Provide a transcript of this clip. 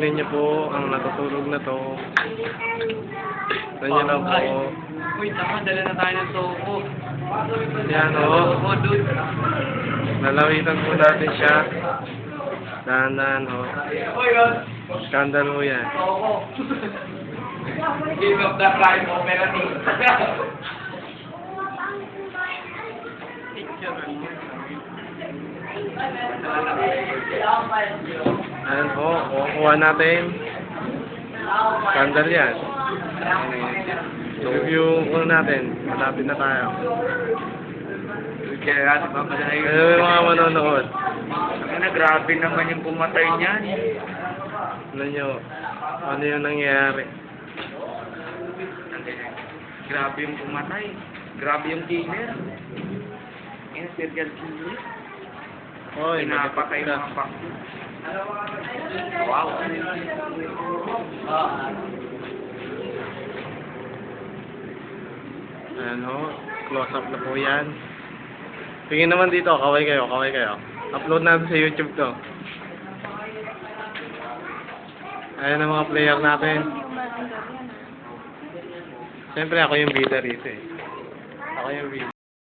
Tingnan niyo po ang natutulog na to. Tingnan niyo na po. Uy, tama, dala na tayo ng toko. Yan o. Dude. Lalawitan po natin siya. Dahan-dahan o. Skandal mo yan. Toko. Give up the crime operative. Ayan po, kukuha natin. Skandal yan. Review ko natin. Malapit na tayo. Kaya Ano yung mga manonood? Ano, grabe naman yung pumatay niyan. Ano nyo? Ano yung nangyayari? Grabe yung pumatay. Grabe yung killer. Yung serial killer. Hoy, Pinapatay mga pak. Wow. Ano, close up na po yan. Tingin naman dito, kaway kayo, kaway kayo. Upload natin sa YouTube to. Ayan ang mga player natin. Siyempre ako yung bida rito eh. Ako yung bida.